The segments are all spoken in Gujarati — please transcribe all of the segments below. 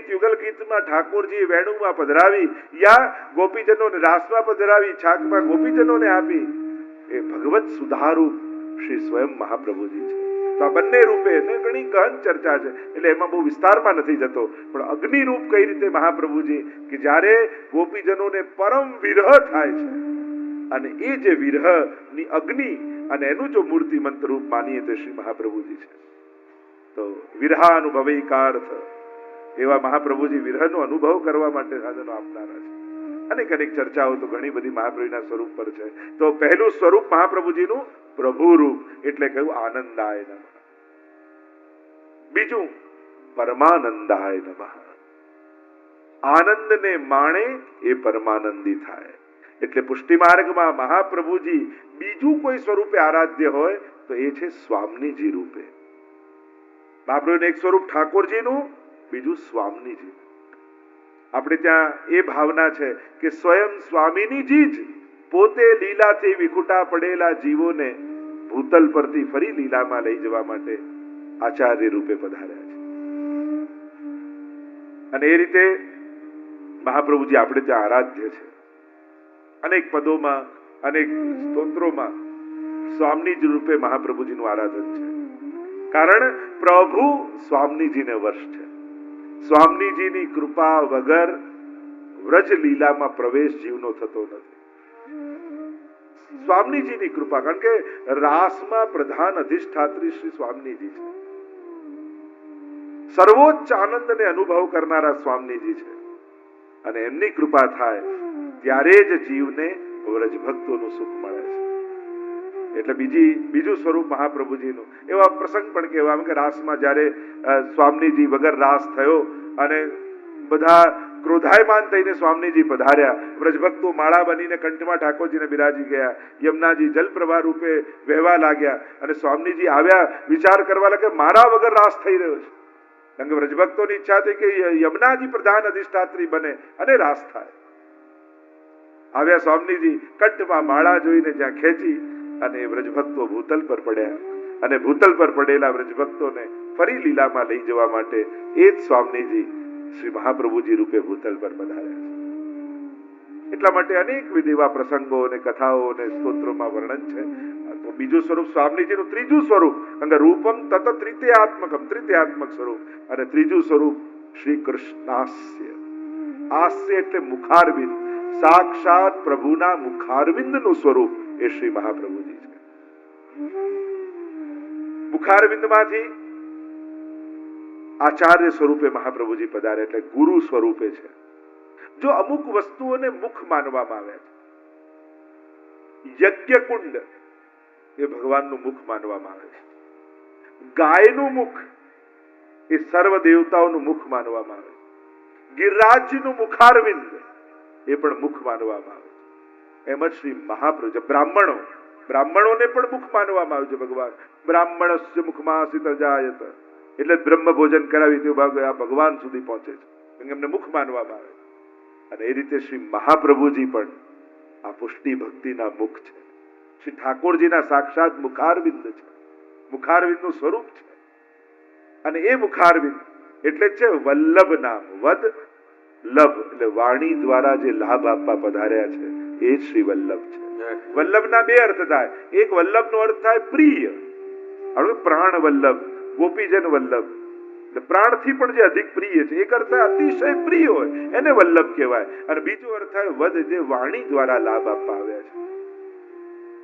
ગીત યુગલ ગીતમાં ઠાકોરજી વેણુમાં પધરાવી, યા ગોપીજનોને રાસમાં પધરાવી, છાકમાં ગોપીજનોને આપી. એ ભગવત સુધારૂપ શ્રી સ્વયં મહાપ્રભુજી છે. તો આ બંને રૂપે એને ઘણી ગહન ચર્ચા છે. એટલે એમાં બહુ વિસ્તારમાં નથી જતો. પણ અગ્નિ રૂપ કઈ રીતે મહાપ્રભુજી કે જ્યારે ગોપીજનોને પરમ વિરહ થાય છે. અને એ જે વિરહની અગ્નિ અને એનું જો મૂર્તિમંત રૂપ માનીએ તો શ્રી મહાપ્રભુજી છે. તો વિરહાનુભવૈકાર્થ એવા મહાપ્રભુજી વિરહનો અનુભવ કરવા માટે સાધનો આપનારા છે. અનેક અનેક ચર્ચાઓ તો ઘણી બધી મહાપ્રભુના સ્વરૂપ પર છે. તો પહેલું સ્વરૂપ મહાપ્રભુજીનું પ્રભુ રૂપ એટલે કહ્યું આનંદાય નમઃ. બીજું પરમાનંદાય નમઃ. આનંદને માણે એ પરમાનંદી થાય. એટલે પુષ્ટિ માર્ગમાં મહાપ્રભુજી બીજું કોઈ સ્વરૂપે આરાધ્ય હોય તો એ છે સ્વામીજી રૂપે. મહાપ્રભુનું એક સ્વરૂપ ઠાકોરજીનું બીજું સ્વામીજી આપણે ત્યાં એ ભાવના છે કે સ્વયં સ્વામિનીજી જ પોતે લીલાથી વિખુટા પડેલા જીવોને ભૂતલ પરથી ફરી લીલામાં લઈ જવા માટે આચાર્ય રૂપે પધાર્યા છે. અને એ રીતે મહાપ્રભુજી આપણે ત્યાં આરાધ્ય છે. અનેક પદોમાં, અનેક સ્તોત્રોમાં સ્વામીજી રૂપે મહાપ્રભુજીનું આરાધન છે. કારણ પ્રભુ સ્વામીજીને વર્ષ છે. સ્વામીજીની કૃપા વગર વ્રજ લીલામાં પ્રવેશ જીવનો થતો નથી. સ્વામીજીની કૃપા, કારણ કે રાસમાં પ્રધાન અધિષ્ઠાત્રી શ્રી સ્વામીજી છે. સર્વોચ્ચ આનંદને અનુભવ કરનારા સ્વામીજી છે. અને એમની કૃપા થાય ત્યારે જ જીવને વ્રજ ભક્તોનું સુખ મળે. એટલે બીજી, બીજું સ્વરૂપ મહાપ્રભુજીનું. એવા પ્રસંગ પણ કહેવા કે રાસમાં જ્યારે સ્વામીજી વગર રાસ થયો અને બધા ક્રોધાયમાન થઈને સ્વામીજી પધાર્યા, વ્રજભક્તો માળા બનીને કંઠમાં ઠાકોરજીને બિરાજી ગયા, યમુનાજી જલપ્રવાહ રૂપે વહેવા લાગ્યા અને સ્વામીજી આવ્યા, વિચાર કરવા લાગ્યા, મારા વગર રાસ થઈ રહ્યો છે. કારણ કે વ્રજભક્તોની ઈચ્છા હતી કે યમુનાજી પ્રધાન અધિષ્ઠાત્રી બને અને રાસ થાય. આવ્યા સ્વામીજી, કંઠમાં માળા જોઈને જ્યાં ખેંચી અને વ્રજભક્તો ભૂતલ પર પડ્યા. અને ભૂતલ પર પડેલા વ્રજભક્તોને ફરી લીલામાં લઈ જવા માટે એ જ સ્વામીજી શ્રી મહાપ્રભુજી રૂપે ભૂતલ પર પધાર્યા એટલા માટે અનેકવિધ એવા પ્રસંગો અને કથાઓ અને સ્તોત્રોમાં વર્ણન છે. તો બીજું સ્વરૂપ સ્વામીજીનું ત્રીજું સ્વરૂપ કે રૂપમ તત તૃતીયાત્મકમ તૃતીયાત્મક સ્વરૂપ, અને ત્રીજું સ્વરૂપ શ્રી કૃષ્ણાસ્ય. આસ્ય એટલે મુખારવિંદ. સાક્ષાત પ્રભુના મુખારવિંદનું સ્વરૂપ એ શ્રી મહાપ્રભુજી. મુખારવિંદમાંથી આચાર્ય સ્વરૂપે મહાપ્રભુજી પધારે એટલે ગુરુ સ્વરૂપે છે. જો અમુક વસ્તુઓને મુખ માનવામાં આવે છે યજ્ઞ કુંડ એ ભગવાનનું મુખ માનવામાં આવે છે. ગાયનું મુખ એ સર્વ દેવતાઓનું મુખ માનવામાં આવે ગિરિરાજનું મુખારવિંદ એ પણ મુખ માનવામાં આવે એમ જ શ્રી મહાપ્રુજ બ્રાહ્મણો બ્રાહ્મણોને પણ મુખ માનવામાં આવ્યું છે ભગવાન. બ્રાહ્મણ મુખમાં સિત જાયત. એટલે બ્રહ્મ ભોજન કરાવી તે ભાગ આ ભગવાન સુધી પહોંચે છે. એમને મુખ માનવામાં આવે અને એ રીતે શ્રી મહાપ્રભુજી પણ આ પુષ્ટિ ભક્તિના મુખ છે. શ્રી ઠાકોરજીના સાક્ષાત મુખારવિંદ છે. મુખારવિંદનું સ્વરૂપ છે. અને એ મુખારવિંદ એટલે છે વલ્લભ નામ. વદ, લભ એટલે વાણી દ્વારા જે લાભ આપવા પધાર્યા છે. એ શ્રી વલ્લભ છે. વલ્લભના બે અર્થ થાય. એક વલ્લભનો અર્થ થાય પ્રિય. હવે પ્રાણ વલ્લભ ગોપીજન વલ્લભ. પ્રાણ પ્રાણથી પણ જે અધિક પ્રિય છે એક અર્થ અતિશય પ્રિય હોય એને વલ્લભ કહેવાય. અને બીજો અર્થ થાય વધ જે વાણી દ્વારા લાભ આપવા આવ્યા છે.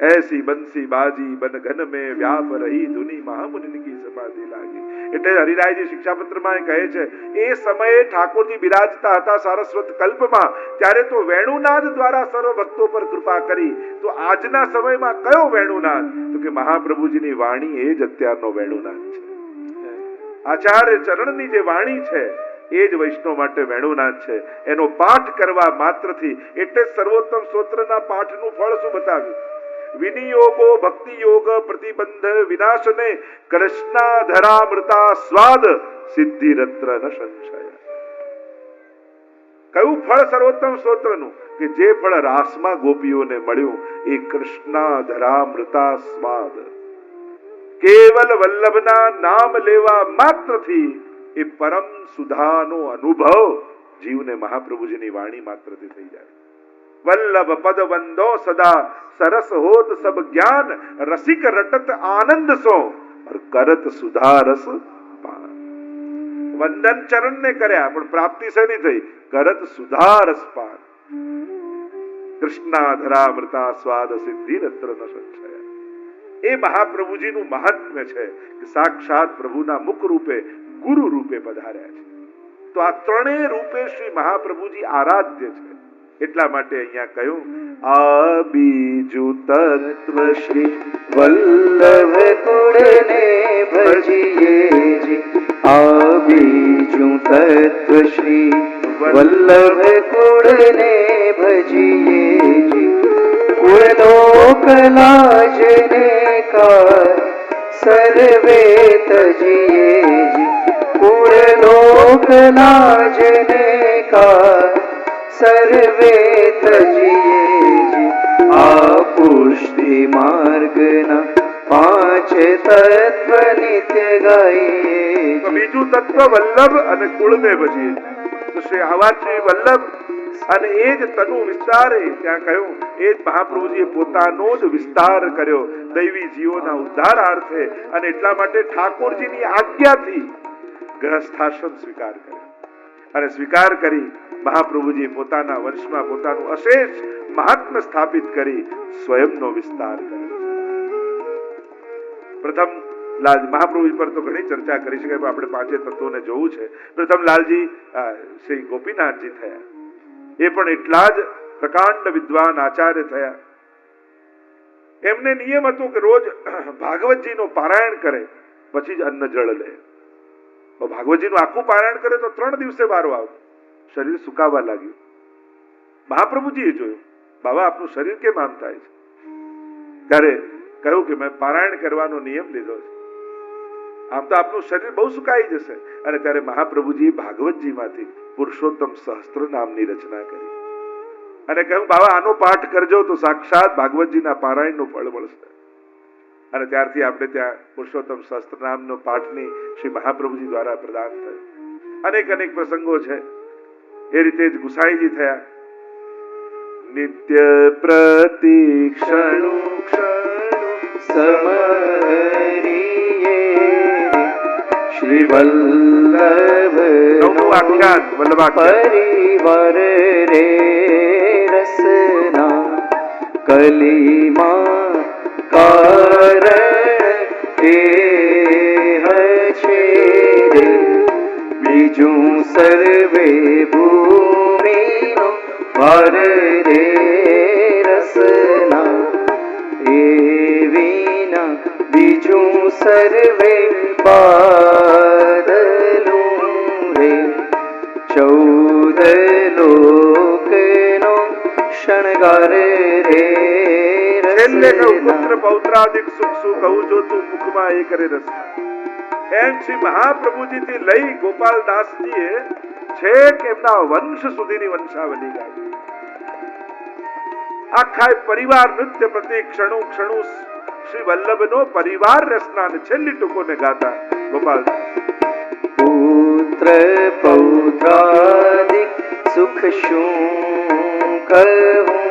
એસી બંસી બાજી બન ઘન મે વ્યાપ રહી ધુની મહામુનિ કી સમાધિ લાગી એટલે હરિરાયજી શિક્ષાપત્રમાં એ કહે છે એ સમયે ઠાકોરજી બિરાજતા હતા સારસ્વત કલ્પમાં ત્યારે તો વેણુનાદ દ્વારા સર્વ ભક્તો પર કૃપા કરી તો આજના સમયમાં કયો વેણુનાદ તો કે મહાપ્રભુજીની વાણી એ જ અત્યારનો વેણુનાદ છે આચાર્ય ચરણની જે વાણી છે એ જ વૈષ્ણવ માટે વેણુનાથ છે એનો પાઠ કરવા માત્રથી એટલે સર્વોત્તમ સ્તોત્રના પાઠનું ફળ શું બતાવ્યું? વિનિયોગો ભક્તિ યોગ પ્રતિબંધ વિનાશને કૃષ્ણાધરામૃતા સ્વાદ સિદ્ધિ રત્ર ન સંશય કયું ફળ સર્વોત્તમ સ્તોત્રનું? કે જે ફળ રાસમાં ગોપીઓને મળ્યું, એ કૃષ્ણાધરામૃતા સ્વાદ. કેવલ વલ્લભના નામ લેવા માત્રથી એ પરમ સુધાનો અનુભવ જીવને મહાપ્રભુજીની વાણી માત્રથી થઈ જાય. વલ્લભ પદ વંદો સદા સરસ હોત સબ જ્ઞાન રસિક રટત આનંદ સો કરત સુધારસ વંદન ચરણ ને કર્યા પણ પ્રાપ્તિ શેની થઈ કરત સુધા રસ પાન કૃષ્ણાધરામૃતા સ્વાદ સિદ્ધિ રત્ર ન એ મહાપ્રભુજીનું મહાત્મ્ય છે કે સાક્ષાત પ્રભુના મુખ રૂપે ગુરુ રૂપે પધાર્યા છે તો આ ત્રણેય રૂપે શ્રી મહાપ્રભુજી આરાધ્ય છે એટલા માટે અહીંયા કહ્યું, આ બીજું તત્વ શ્રી વલ્લભ કુળને ભજીએ આ બીજું તત્વ શ્રી વલ્લભ કુળને ભજીએ કુળનો કલાજને કાર, સર્વે તજીએ કુળનો કલાજને કાર સર્વે તજીએ આ પુષ્ટિ માર્ગના તત્વ નિત્ય ગાઈએ બીજું તત્વ વલ્લભ અને કુળને ભજીએ શ્રી હવાજી વલ્લભ અને એ જ તનુ વિસ્તારે ત્યાં કહ્યું એ જ મહાપ્રભુજીએ પોતાનો જ વિસ્તાર કર્યો દૈવી જીવોના ઉદ્ધારાર્થે અને એટલા માટે ઠાકોરજીની આજ્ઞાથી ગ્રસ્થાશ્રમ સ્વીકાર કર્યો અને સ્વીકાર કરી મહાપ્રભુજી પોતાના વંશમાં પોતાનું અશેષ મહાત્મ સ્થાપિત કરી સ્વયંનો વિસ્તાર કર્યો પ્રથમ લાલ, મહાપ્રભુજી પર તો ઘણી ચર્ચા કરી શકાય, પણ આપણે પાંચે તત્વોને જોવું છે. પ્રથમ લાલજી શ્રી ગોપીનાથજી થયા. એ પણ એટલા જ પ્રકાંડ વિદ્વાન આચાર્ય થયા. એમને નિયમ હતો કે રોજ ભાગવતજીનો પારાયણ કરે, પછી જ અન્ન જળ લે. ભાગવતજીનું આખું પારાયણ કરે તો ત્રણ દિવસે વારો આવતો શરીર સુકાવા લાગ્યું. મહાપ્રભુજીએ જોયું, બાબા, આપનું શરીર કેમ આમ થાય છે? ત્યારે કહ્યું કે, મેં પારાયણ કરવાનો નિયમ લીધો છે. આમ તો આપનું શરીર બહુ સુકાઈ જશે. અને ત્યારે મહાપ્રભુજી ભાગવતજીમાંથી પુરુષોત્તમ સહસ્ત્ર નામની રચના કરી. અને કહ્યું, બાબા, આનો પાઠ કરજો તો સાક્ષાત ભાગવતજીના પારાયણનું ફળ મળશે. અને ત્યારથી આપણે ત્યાં પુરુષોત્તમ સહસ્ત્ર નામનો પાઠની શ્રી મહાપ્રભુજી દ્વારા પ્રદાન થયો. અનેક અનેક પ્રસંગો છે. એ રીતે જ ગુસાઈજી થયા. નિત્ય પ્રતિક્ષણુ શ્રી વલ્લભ આખ્યાન વલ્લભાખ્યાન. પરિવાર રે રસના કલીમાં સર્વે બાદલું રે. ચૌદ લોકનો શણગાર રે છેલ્લે કહું પુત્ર પૌત્રાદિક સુખ સુખ કહું જો તું મુખમાં એ કરે રસ એમ શ્રી મહાપ્રભુજી થી લઈ ગોપાલ ગોપાલદાસજીએ છેક એમના વંશ સુધીની વંશાવલી ગાઈ. આખા પરિવાર નૃત્ય પ્રતિ ક્ષણુ ક્ષણુ શ્રી વલ્લભ નો પરિવાર રસના ને છેલ્લી ટૂંકોને ગાતા. ગોપાલ પુત્ર પૌત્રાદિક સુખ શું કહું?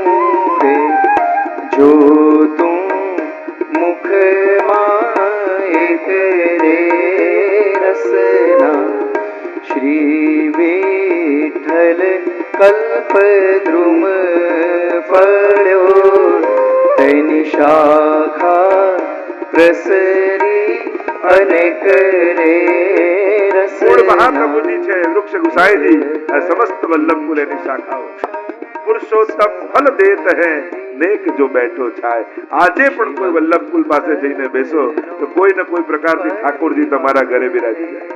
શાખા પ્રસરી અને કરે મૂળ મહાપ્રભુજી છે વૃક્ષ ગુસાઈજી સમસ્ત વલ્લભ કુલ એની શાખાઓ. પુરુષોત્તમ ફલ દેત હે, નેક જો બેઠો છાય. આજે પણ કોઈ વલ્લભ કુલ પાસે જઈને બેસો, તો કોઈ ને કોઈ પ્રકારથી ઠાકોરજી તમારા ઘરે બિરાજી જાય.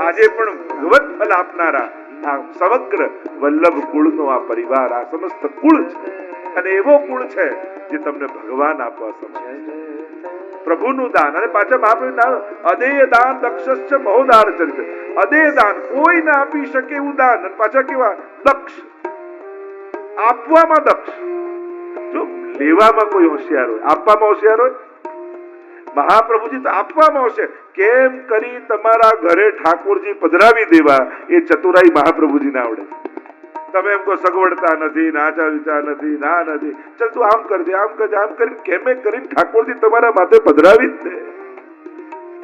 આજે પણ ભગવત ફલ આપનારા, આ સમગ્ર વલ્લભ કુળનો આ પરિવાર, આ સમસ્ત કુળ છે. અને એવો ગુણ છે જે તમને ભગવાન આપવા સમજે પ્રભુનું દાન અને પાછા મહાપ્રભુ અદેય દાન દક્ષશ્ચ બહુદાર ચરિત્ર અદેય દાન કોઈ ના આપી શકે એવું દાન. અને પાછા કેવા? દક્ષ આપવામાં દક્ષ જો લેવામાં કોઈ હોશિયાર હોય, આપવામાં હોશિયાર હોય? મહાપ્રભુજી તો આપવામાં આવશે. કેમ કરી તમારા ઘરે ઠાકોરજી પધરાવી દેવા? એ ચતુરાઈ મહાપ્રભુજીને આવડે. તમે એમ કહો, સગવડતા નથી નાચા વિચા નથી, ના નથી. ચલ તું આમ કરજે આમ કરજે, આમ કરીને કેમે કરીને ઠાકોરજી તમારા માથે પધરાવી જ દે.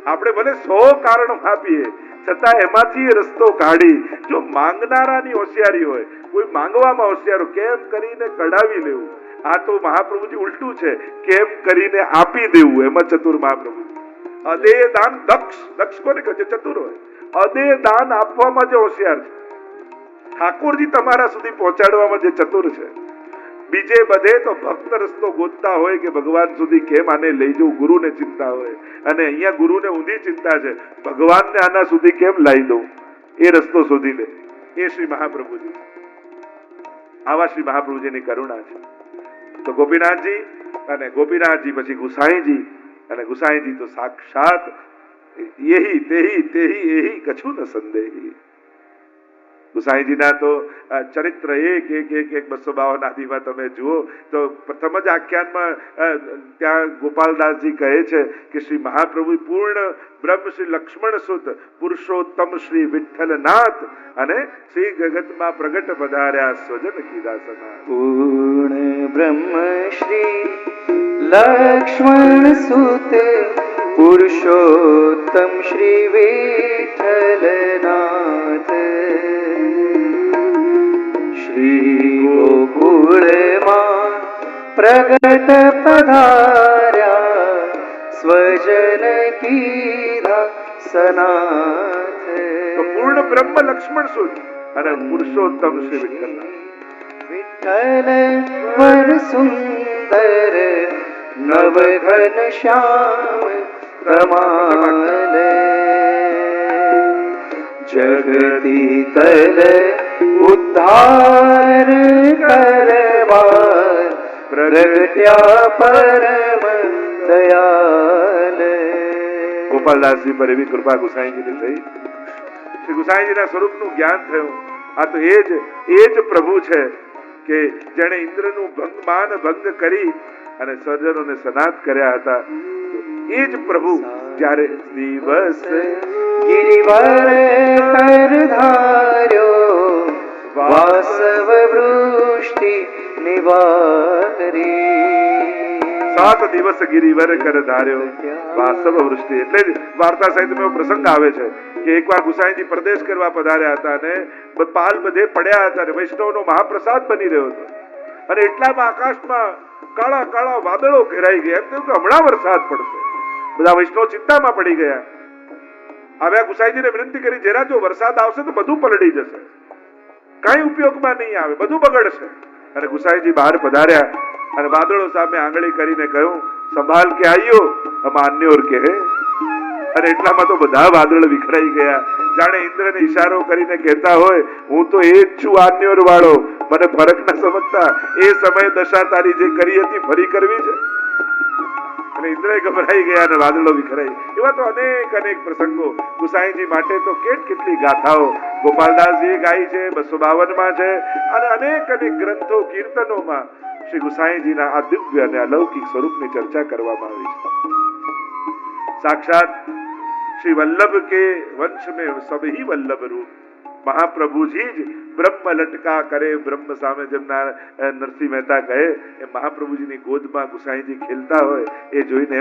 આપણે ભલે સો કારણો આપીએ છતાં એમાંથી રસ્તો કાઢી, જો માંગનારાની હોશિયારી હોય, કોઈ માંગવામાં હોશિયાર કેમ કરીને કઢાવી લેવું? આ તો મહાપ્રભુજી ઉલટું છે, કેમ કરીને આપી દેવું? એમાં ચતુર મહાપ્રભુ. અદે દાન દક્ષ દક્ષ કોને કહે ચતુર હોય. અદે દાન આપવામાં જે હોશિયાર છે ઠાકોરજી તમારા સુધી પહોંચાડવામાં જે ચતુર છે. બીજે બધે તો ભક્ત રસ્તો ગોતતા હોય કે ભગવાન સુધી કેમ આને લઈ જવું? ગુરુને ચિંતા હોય. અને અહીંયા ગુરુને ઊંધી ચિંતા છે. ભગવાનને આના સુધી કેમ લાવી દઉં? એ રસ્તો શોધી લે. એ શ્રી મહાપ્રભુજી. આવા શ્રી મહાપ્રભુજીની કરુણા છે. તો ગોપીનાથજી અને ગોપીનાથજી પછી ગુસાઈજી અને ગુસાઈજી તો સાક્ષાત યહી તેહી તેહી એહી કછું ન સંદેહી. ગુસાઈજીના તો ચરિત્ર એક એક એક એક બસો બાવન આદિમાં તમે જુઓ, તો પ્રથમ જ આખ્યાનમાં ત્યાં ગોપાલદાસજી કહે છે કે શ્રી મહાપ્રભુ પૂર્ણ બ્રહ્મ શ્રી લક્ષ્મણ સુત પુરુષોત્તમ શ્રી વિઠ્ઠલનાથ અને શ્રી જગતમાં પ્રગટ પધાર્યા સ્વજન કીધા સના પૂર્ણ બ્રહ્મ શ્રી લક્ષ્મણ સુત પુરુષોત્તમ શ્રી વિઠ્ઠલનાથ. શ્રી ગોકુળમાં પ્રગટ પધાર્યા સ્વજન કીધા સનાથ તો પૂર્ણ બ્રહ્મ લક્ષ્મણ સુત અને પુરુષોત્તમ શ્રી વિઠ્ઠલ વિઠ્ઠલ વર સુંદર નવ ઘન શ્યામ કમાલ જગતી તલ ઉદ્ધાર કરવા પ્રગટ્યા પરમ દયાલ ગોપાલદાસજી પર એવી કૃપા ગુસાઈજીની થઈ. શ્રી ગુસાઈજીના સ્વરૂપનું જ્ઞાન થયું. આ તો એ જ એ જ પ્રભુ છે કે જેણે ઇન્દ્રનું ભંગ માન ભંગ કરી અને સર્જનોને સનાત કર્યા હતા. એ જ પ્રભુ જ્યારે દિવસ ગિરિવર ધાર્યો. વૃષ્ટિ નિવારી સાત દિવસ ગિરિવર કર ધાર્યો વાસવ વૃષ્ટિ એટલે વાર્તા સાહિત્યમાં પ્રસંગ આવે છે કે એકવાર ગુસાઈજી પ્રદેશ કરવા પધાર્યા હતા અને પાલ બધે પડ્યા હતા અને વૈષ્ણવનો મહાપ્રસાદ બની રહ્યો હતો અને એટલામાં આકાશમાં કાળા કાળા વાદળો ઘેરાઈ ગયા. એમ થયું કે હમણાં વરસાદ પડશે. બધા વૈષ્ણવ ચિંતામાં પડી ગયા. આવ્યા ગુસાઈજીને વિનંતી કરી, જેરા જો વરસાદ આવશે તો બધું પલળી જશે. કઈ ઉપયોગમાં નહીં આવે, બધું બગડશે. અને ગુસાઈજી બહાર પધાર્યા અને વાદળો સામે આંગળી કરીને કહ્યું સંભાલ કે આવ્યો હમ કે અને એટલામાં તો બધા વાદળ વિખરાઈ ગયા. જાણે ઇન્દ્રને ઈશારો કરીને કહેતા હોય, હું તો એ જ છું આન્યોર વાળો મને ફરક ના સમજતા. એ સમયે દશા તારી જે કરી હતી ફરી કરવી છે. અને ઇન્દ્રય ગભરાઈ ગયા અને વાદળો વિખરાઈ. એવા તો અનેક અનેક પ્રસંગો. ગુસાઈજી માટે તો કેટ કેટલી ગાથાઓ. ગોપાલદાસજીએ ગાઈ છે, બસો બાવનમાં છે, અને અનેક અનેક ગ્રંથો કીર્તનોમાં. શ્રી ગુસાઈજીના આ દિવ્ય અને અલૌકિક સ્વરૂપની ચર્ચા કરવામાં આવી છે. સાક્ષાત શ્રી વલ્લભ કે વંશ મેં સબહી વલ્લભ રૂપ. મહાપ્રભુજી જ બ્રહ્મ લટકા કરે, બ્રહ્મ સામે જેમ નરસિંહ મહેતા કહે, એ મહાપ્રભુજીની ગોદમાં ગુસાઈજી ખેલતા હોય, એ જોઈને